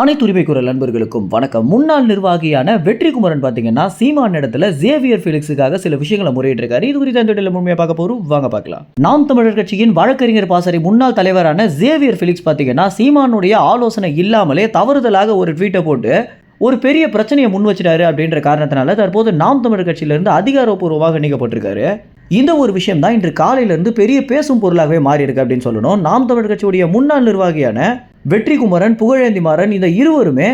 அனைத்து உரிமை குரல் நண்பர்களுக்கும் வணக்கம். முன்னாள் நிர்வாகியான வெற்றிக்குமரன் பார்த்தீங்கன்னா சீமான் இடத்துல ஜேவியர் ஃபிலிக்ஸுக்காக சில விஷயங்களை முறையிட்டிருக்காரு. இது குறித்து அந்த இடத்துல முழுமையாக பார்க்க போகிறோம் வாங்க பார்க்கலாம். நாம் தமிழர் கட்சியின் வழக்கறிஞர் பாசறை முன்னாள் தலைவரான ஜேவியர் ஃபிலிக்ஸ் பார்த்தீங்கன்னா சீமானுடைய ஆலோசனை இல்லாமலே தவறுதலாக ஒரு ட்வீட்டை போட்டு ஒரு பெரிய பிரச்சனையை முன் வச்சிட்டாரு அப்படின்ற காரணத்தினால தற்போது நாம் தமிழர் கட்சியிலிருந்து அதிகாரப்பூர்வமாக நீக்கப்பட்டிருக்காரு. இந்த ஒரு விஷயம் தான் இன்று காலையிலிருந்து பெரிய பேசும் பொருளாகவே மாறி இருக்கு அப்படின்னு சொல்லணும். நாம் தமிழர் கட்சியுடைய முன்னாள் நிர்வாகியான வெற்றிக்குமரன் புகழேந்தி மாறன் இந்த இருவருமே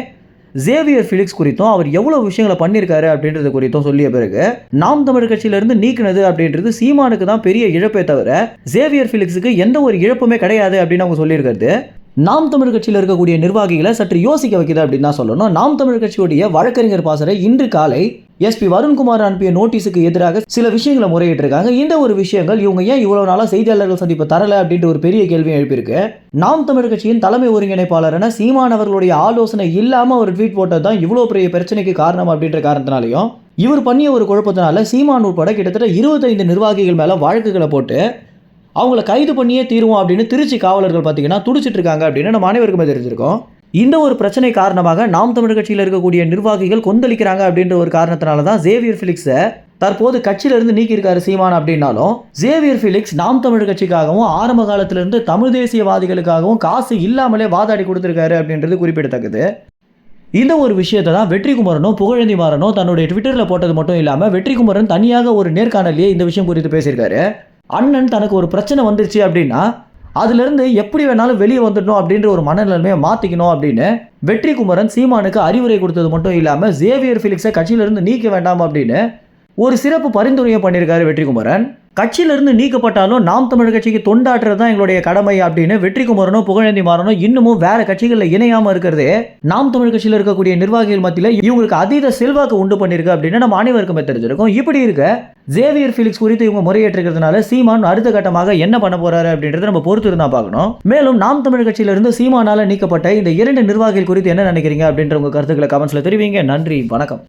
ஜேவியர் ஃபிலிக்ஸ் குறித்தும் அவர் எவ்வளோ விஷயங்களை பண்ணியிருக்காரு அப்படின்றது குறித்தும் சொல்லிய பிறகு நாம் தமிழ் கட்சியிலிருந்து நீக்கினது அப்படின்றது சீமானுக்கு தான் பெரிய இழப்பே தவிர ஜேவியர் ஃபிலிக்ஸுக்கு எந்த ஒரு இழப்புமே கிடையாது அப்படின்னு அவங்க சொல்லியிருக்கிறது. நாம் தமிழ் கட்சியில் இருக்கக்கூடிய நிர்வாகிகளை சற்று யோசிக்க வைக்குது அப்படின்னு தான் சொல்லணும். நாம் தமிழ் கட்சியுடைய வழக்கறிஞர் பாசறை இன்று காலை எஸ்பி வருண்குமார் அனுப்பிய நோட்டீஸுக்கு எதிராக சில விஷயங்களை முறையிட்டிருக்காங்க. இந்த ஒரு விஷயங்கள் இவங்க ஏன் இவ்வளவு நாளாக செய்தியாளர்கள் சந்திப்பு தரல அப்படின்ற ஒரு பெரிய கேள்வி எழுப்பியிருக்கு. நாம் தமிழ் கட்சியின் தலைமை ஒருங்கிணைப்பாளரான சீமான் அவர்களுடைய ஆலோசனை இல்லாமல் ஒரு ட்வீட் போட்டது தான் இவ்வளோ பெரிய பிரச்சனைக்கு காரணம் அப்படின்ற காரணத்தினாலையும் இவர் பண்ணிய ஒரு குழப்பத்தினால சீமான் உட்பட கிட்டத்தட்ட இருபத்தைந்து நிர்வாகிகள் மேலே வழக்குகளை போட்டு அவங்கள கைது பண்ணியே தீருவோம் அப்படின்னு திருச்சி காவலர்கள் பார்த்தீங்கன்னா துடிச்சிட்டு இருக்காங்க அப்படின்னு நம்ம அனைவருக்குமே தெரிஞ்சிருக்கோம். இந்த ஒரு பிரச்சனை காரணமாக நாம் தமிழ் கட்சியில் இருக்கக்கூடிய நிர்வாகிகள் கொந்தளிக்கிறாங்க அப்படின்ற ஒரு காரணத்தினால தான் ஜேவியர் ஃபிலிக்ஸை தற்போது கட்சியிலிருந்து நீக்கியிருக்காரு சீமான் அப்படின்னாலும் ஜேவியர் ஃபிலிக்ஸ் நாம் தமிழ் கட்சிக்காகவும் ஆரம்ப காலத்திலிருந்து தமிழ் தேசியவாதிகளுக்காகவும் காசு இல்லாமலே வாதாடி கொடுத்துருக்காரு அப்படின்றது குறிப்பிடத்தக்கது. இந்த ஒரு விஷயத்தை தான் வெற்றிக்குமரனும் புகழந்தி மாறனும் தன்னுடைய ட்விட்டரில் போட்டது மட்டும் இல்லாமல் வெற்றிக்குமரன் தனியாக ஒரு நேர்காணலையே இந்த விஷயம் குறித்து பேசியிருக்காரு. அண்ணன் தனக்கு ஒரு பிரச்சனை வந்துருச்சு அப்படின்னா அதுலேருந்து எப்படி வேணாலும் வெளியே வந்துடணும் அப்படின்ற ஒரு மனநிலைமையை மாற்றிக்கணும் அப்படின்னு வெற்றி குமரன் சீமானுக்கு அறிவுரை கொடுத்தது மட்டும் இல்லாமல் ஜேவியர் ஃபிலிக்ஸை கட்சியிலிருந்து நீக்க வேண்டாம் அப்படின்னு ஒரு சிறப்பு பரிந்துரையை பண்ணியிருக்காரு வெற்றிகுமரன் கட்சியிலிருந்து நீக்கப்பட்டாலும் நாம் தமிழ் கட்சிக்கு தொண்டாற்றுறது தான் எங்களுடைய கடமை அப்படின்னு வெற்றிக்குமரனும் புகழேந்தி மாறனும் இன்னமும் வேற கட்சிகளில் இணையாமல் இருக்கிறதே. நாம் தமிழ் கட்சியில் இருக்கக்கூடிய நிர்வாகிகள் மத்தியில் இவங்களுக்கு அதீத செல்வாக்கு உண்டு பண்ணியிருக்கு அப்படின்னு நம்ம அனைவருக்குமே தெரிஞ்சிருக்கோம். இப்படி இருக்க ஜேவியர் ஃபிலிக்ஸ் குறித்து இவங்க முறையேற்றிருக்கிறதுனால சீமான் அடுத்த கட்டமாக என்ன பண்ண போறாரு அப்படின்றத நம்ம பொறுத்து இருந்தா பார்க்கணும். மேலும் நாம் தமிழ் கட்சியிலிருந்து சீமானால நீக்கப்பட்ட இந்த இரண்டு நிர்வாகிகள் குறித்து என்ன நினைக்கிறீங்க அப்படின்ற உங்க கருத்துக்களை கமெண்ட்ஸ்ல தெரிவிங்க. நன்றி வணக்கம்.